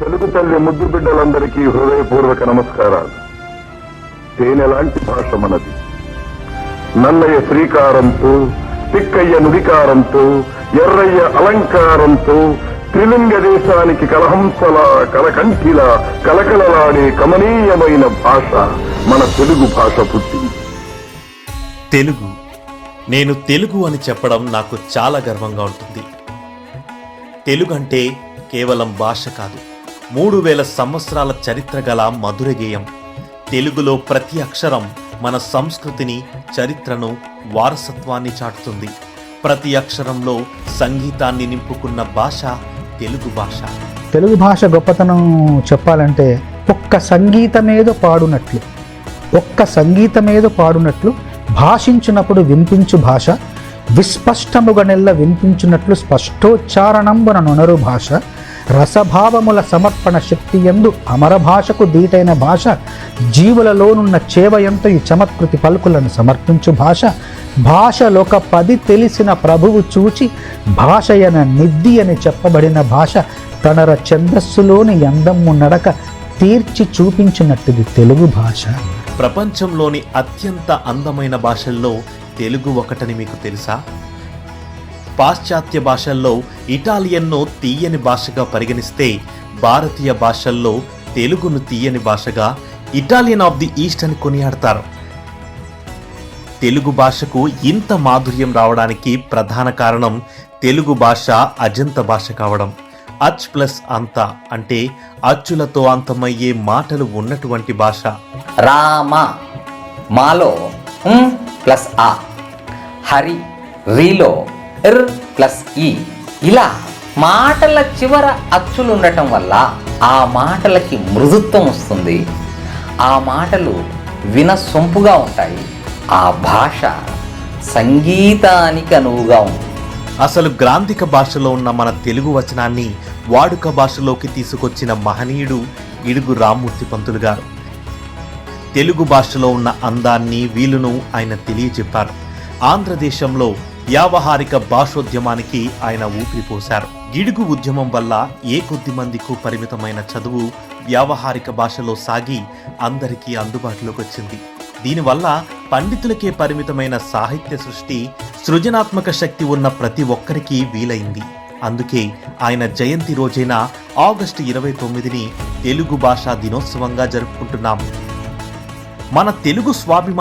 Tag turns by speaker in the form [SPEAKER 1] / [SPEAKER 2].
[SPEAKER 1] తెలుగు తల్లి ముద్దు బిడ్డలందరికీ హృదయపూర్వక నమస్కారాలు. తేనెలాంటి భాష మనది. నల్లయ్య శ్రీకారంతో తిక్కయ్య నుడికారంతో ఎర్రయ్య అలంకారంతో త్రిలింగ దేశానికి కలహంసల కలకంఠిలా కలకలలాడే కమనీయమైన భాష మన తెలుగు భాష పుట్టింది.
[SPEAKER 2] తెలుగు. నేను తెలుగు అని చెప్పడం నాకు చాలా గర్వంగా ఉంటుంది. తెలుగు అంటే కేవలం భాష కాదు. మూడు వేల సంవత్సరాల చరిత్ర గల మధుర గేయం తెలుగులో ప్రతి అక్షరం మన సంస్కృతిని చరిత్రను వారసత్వాన్ని చాటుతుంది. ప్రతి అక్షరంలో సంగీతాన్ని నింపుకున్న భాష తెలుగు భాష.
[SPEAKER 3] తెలుగు భాష గొప్పతనం చెప్పాలంటే ఒక్క సంగీతమేదో పాడునట్లు ఒక్క సంగీతమేదో పాడునట్లు భాషించినప్పుడు వినిపించు భాష విస్పష్టముగనెల్ల వినిపించినట్లు స్పష్టోచ్చారణంబున నొనరు భాష రసభావముల సమర్పణ శక్తి ఎందు అమర భాషకు దీటైన భాష జీవులలోనున్న చేవయంతయు చమత్కృతి పలుకులను సమర్పించు భాష భాషలోక పది తెలిసిన ప్రభువు చూచి భాషయన నిద్ది అని చెప్పబడిన భాష తనర ఛందస్సులోని ఎందమ్ము నడక తీర్చి చూపించినట్టుది తెలుగు భాష.
[SPEAKER 2] ప్రపంచంలోని అత్యంత అందమైన భాషల్లో తెలుగు ఒకటని మీకు తెలుసా? పాశ్చాత్య భాషల్లో ఇటాలియన్ను తీయని భాషగా పరిగణిస్తే భారతీయ భాషల్లో తెలుగును తీయని భాషగా ఇటాలియన్ ఆఫ్ ది ఈస్ట్ అని కొనియాడతారు. తెలుగు భాషకు ఇంత మాధుర్యం రావడానికి ప్రధాన కారణం తెలుగు భాష అజంత భాష కావడం. అచ్ ప్లస్ అంత అంటే అచ్చులతో అంతమయ్యే మాటలు ఉన్నటువంటి భాష.
[SPEAKER 4] రామ మాలో ప్లస్ ఆ. హరి రీలో ఎర్ ప్లస్ ఈ ఇలా మాటల చివర అచ్చులు ఉండటం వల్ల ఆ మాటలకి మృదుత్వం వస్తుంది. ఆ మాటలు వినసొంపుగా ఉంటాయి. ఆ భాష సంగీతానికి అనువుగా ఉంది
[SPEAKER 2] అసలు గ్రాంధిక భాషలో ఉన్న మన తెలుగు వచనాన్ని వాడుక భాషలోకి తీసుకొచ్చిన మహనీయుడు ఇడుగు రామ్మూర్తి పంతులు గారు. తెలుగు భాషలో ఉన్న అందాన్ని వీలును ఆయన తెలియచెప్పారు ఆంధ్రదేశంలో వ్యావహారిక భాషోద్యమానికి ఆయన ఊపిరి పోశారు. గిడుగు ఉద్యమం వల్ల ఏ కొద్ది మందికు పరిమితమైన చదువు వ్యావహారిక భాషలో సాగి అందరికీ అందుబాటులోకి వచ్చింది. దీనివల్ల పండితులకే పరిమితమైన సాహిత్య సృష్టి సృజనాత్మక శక్తి ఉన్న ప్రతి ఒక్కరికి వీలైంది. అందుకే ఆయన జయంతి రోజైన ఆగస్టు ఇరవై తొమ్మిదిని తెలుగు భాషా దినోత్సవంగా జరుపుకుంటున్నాం. మన తెలుగు స్వాభిమా